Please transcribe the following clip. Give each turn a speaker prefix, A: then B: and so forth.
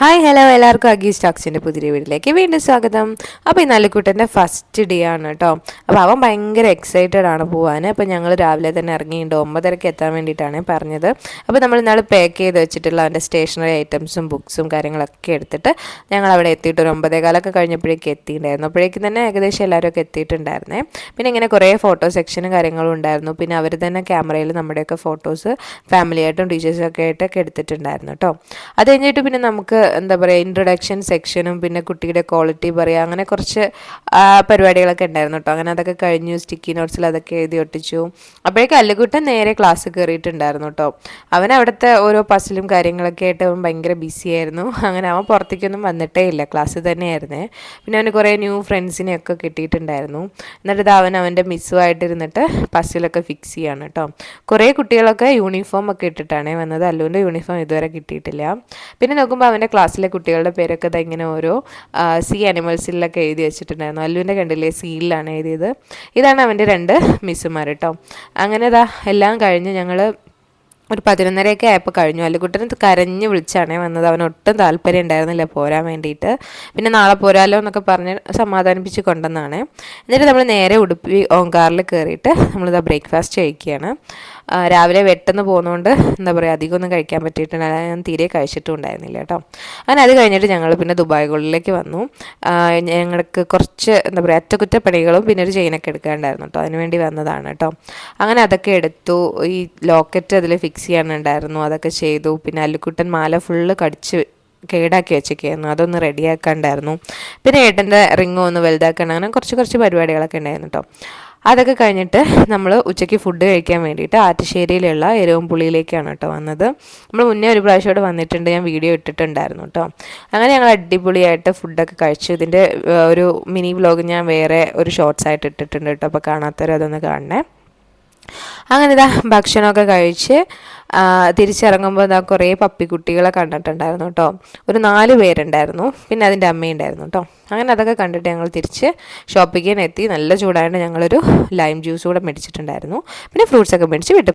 A: Hi hello എല്ലാവർക്കും അഗീസ് സ്റ്റോക്സിന്റെ പുതിയ വീട്ടിലേക്ക് വീണ്ടും സ്വാഗതം. അപ്പോൾ ഈ നല്ലിക്കുട്ടന്റെ ഫസ്റ്റ് ഡേ ആണ് കേട്ടോ അപ്പോൾ അവൻ ഭയങ്കര എക്സൈറ്റഡ് ആണ് പോകാൻ അപ്പോൾ ഞങ്ങൾ രാവിലെ തന്നെ ഇറങ്ങിയിട്ടുണ്ട് ഒമ്പതരയ്ക്ക് എത്താൻ വേണ്ടിയിട്ടാണ് പറഞ്ഞത്. അപ്പോൾ നമ്മൾ ഇന്നാൾ പാക്ക് ചെയ്ത് വെച്ചിട്ടുള്ള അവന്റെ സ്റ്റേഷനറി ഐറ്റംസും ബുക്സും കാര്യങ്ങളൊക്കെ എടുത്തിട്ട് ഞങ്ങൾ അവിടെ എത്തിയിട്ട് ഒരു ഒമ്പതേകാലൊക്കെ കഴിഞ്ഞപ്പോഴേക്കും എത്തിയിട്ടുണ്ടായിരുന്നു. അപ്പോഴേക്കും തന്നെ ഏകദേശം എല്ലാവരും എത്തിയിട്ടുണ്ടായിരുന്നേ. പിന്നെ ഇങ്ങനെ കുറേ ഫോട്ടോ സെക്ഷനും കാര്യങ്ങളും ഉണ്ടായിരുന്നു. പിന്നെ അവർ തന്നെ ക്യാമറയിൽ നമ്മുടെയൊക്കെ ഫോട്ടോസ് ഫാമിലിയായിട്ടും ടീച്ചേഴ്സൊക്കെ ആയിട്ടൊക്കെ എടുത്തിട്ടുണ്ടായിരുന്നു കേട്ടോ അത് കഴിഞ്ഞിട്ട് പിന്നെ നമുക്ക് എന്താ പറയുക ഇൻട്രൊഡക്ഷൻ സെക്ഷനും പിന്നെ കുട്ടിയുടെ ക്വാളിറ്റി പറയുക അങ്ങനെ കുറച്ച് പരിപാടികളൊക്കെ ഉണ്ടായിരുന്നു കേട്ടോ അങ്ങനെ അതൊക്കെ കഴിഞ്ഞു സ്റ്റിക്കി നോട്ട്സിൽ അതൊക്കെ എഴുതി ഒട്ടിച്ചു. അപ്പോഴേക്കും അല്ലുകുട്ടൻ നേരെ ക്ലാസ് കയറിയിട്ടുണ്ടായിരുന്നു കേട്ടോ അവൻ അവിടുത്തെ ഓരോ പസിലും കാര്യങ്ങളൊക്കെ ആയിട്ട് അവൻ ഭയങ്കര ബിസി ആയിരുന്നു. അങ്ങനെ അവൻ പുറത്തേക്കൊന്നും വന്നിട്ടേ ഇല്ല ക്ലാസ്സിൽ തന്നെയായിരുന്നേ. പിന്നെ അവന് കുറേ ന്യൂ ഫ്രണ്ട്സിനെയൊക്കെ കിട്ടിയിട്ടുണ്ടായിരുന്നു. എന്നിട്ട് അവൻ അവന്റെ മിസ്സുമായിട്ടിരുന്നിട്ട് പസിലൊക്കെ ഫിക്സ് ചെയ്യാണ് കേട്ടോ കുറേ കുട്ടികളൊക്കെ യൂണിഫോം ഒക്കെ ഇട്ടിട്ടാണ് വന്നത്. അല്ലുവിന്റെ യൂണിഫോം ഇതുവരെ കിട്ടിയിട്ടില്ല. പിന്നെ നോക്കുമ്പോൾ അവന്റെ ക്ലാസ്സിലെ കുട്ടികളുടെ പേരൊക്കെ ഇത് ഇങ്ങനെ ഓരോ സി അനിമൽസിലൊക്കെ എഴുതി വെച്ചിട്ടുണ്ടായിരുന്നു. അല്ലുവിന്റെ കണ്ടില്ലേ? സീലിലാണ് എഴുതിയത്. ഇതാണ് അവന്റെ രണ്ട് മിസ്സുമാർ കേട്ടോ അങ്ങനെ ഇതാ എല്ലാം കഴിഞ്ഞ് ഞങ്ങൾ ഒരു പതിനൊന്നരയൊക്കെ ആയപ്പോൾ കഴിഞ്ഞു. അല്ലുകുട്ടൻ കരഞ്ഞ് വിളിച്ചാണേ വന്നത്. അവന് ഒട്ടും താല്പര്യം ഉണ്ടായിരുന്നില്ല പോരാൻ വേണ്ടിയിട്ട്. പിന്നെ നാളെ പോരാലോ എന്നൊക്കെ പറഞ്ഞ് സമാധാനിപ്പിച്ച് കൊണ്ടുവന്നാണ് എന്നിട്ട് നമ്മൾ നേരെ ഉടുപ്പി ഓങ്കാറിൽ കയറിയിട്ട് നമ്മളിതാ ബ്രേക്ക്ഫാസ്റ്റ് കഴിക്കുകയാണ്. രാവിലെ വെട്ടെന്ന് പോകുന്നതുകൊണ്ട് എന്താ പറയുക അധികമൊന്നും കഴിക്കാൻ പറ്റിയിട്ടുണ്ടായില്ല ഞാൻ തീരെ കഴിച്ചിട്ടും ഉണ്ടായിരുന്നില്ല കേട്ടോ. അങ്ങനെ അത് കഴിഞ്ഞിട്ട് ഞങ്ങൾ പിന്നെ ദുബായ് ഗോൾഡിലേക്ക് വന്നു ഞങ്ങൾക്ക് കുറച്ച് എന്താ പറയുക അറ്റകുറ്റപ്പണികളും പിന്നെ ഒരു ചെയിനൊക്കെ എടുക്കാനുണ്ടായിരുന്നു കേട്ടോ. അതിന് വേണ്ടി വന്നതാണ് കേട്ടോ. അങ്ങനെ അതൊക്കെ എടുത്തു. ഈ ലോക്കറ്റ് അതിൽ ഫിക്സ് ചെയ്യാനുണ്ടായിരുന്നു. അതൊക്കെ ചെയ്തു. പിന്നെ അല്ലുക്കുട്ടൻ മാല ഫുള്ള് കടിച്ച് കേടാക്കി വെച്ചൊക്കെയായിരുന്നു അതൊന്ന് റെഡിയാക്കാണ്ടായിരുന്നു പിന്നെ ഏട്ടന്റെ റിങ്ങും ഒന്ന് വലുതാക്കണം അങ്ങനെ കുറച്ച് കുറച്ച് പരിപാടികളൊക്കെ ഉണ്ടായിരുന്നു കേട്ടോ. അതൊക്കെ കഴിഞ്ഞിട്ട് നമ്മൾ ഉച്ചയ്ക്ക് ഫുഡ് കഴിക്കാൻ വേണ്ടിയിട്ട് ആറ്റുശ്ശേരിയിലുള്ള എരവുംപുള്ളിയിലേക്കാണ് കേട്ടോ വന്നത്. നമ്മൾ മുന്നേ ഒരു പ്രാവശ്യം ഇവിടെ വന്നിട്ടുണ്ട് ഞാൻ വീഡിയോ ഇട്ടിട്ടുണ്ടായിരുന്നു കേട്ടോ. അങ്ങനെ ഞങ്ങൾ അടിപൊളിയായിട്ട് ഫുഡൊക്കെ കഴിച്ചു. ഇതിന്റെ ഒരു മിനി വ്ലോഗ് ഞാൻ വേറെ ഒരു ഷോർട്സ് ആയിട്ട് ഇട്ടിട്ടുണ്ട് കേട്ടോ. അപ്പോൾ കാണാത്തവരതൊന്ന് കാണണേ. അങ്ങനെ ഇതാ ഭക്ഷണമൊക്കെ കഴിച്ച് തിരിച്ചിറങ്ങുമ്പോൾ ഇതാ കുറേ പപ്പിക്കുട്ടികളെ കണ്ടിട്ടുണ്ടായിരുന്നു കേട്ടോ ഒരു നാല് പേരുണ്ടായിരുന്നു. പിന്നെ അതിന്റെ അമ്മയുണ്ടായിരുന്നു കേട്ടോ അങ്ങനെ അതൊക്കെ കണ്ടിട്ട് ഞങ്ങൾ തിരിച്ച് ഷോപ്പിങ്ങിന് എത്തി നല്ല ചൂടായതുകൊണ്ട് ഞങ്ങളൊരു ലൈം ജ്യൂസ് കൂടെ മേടിച്ചിട്ടുണ്ടായിരുന്നു. പിന്നെ ഫ്രൂട്ട്സ് ഒക്കെ മേടിച്ച് വിട്ടു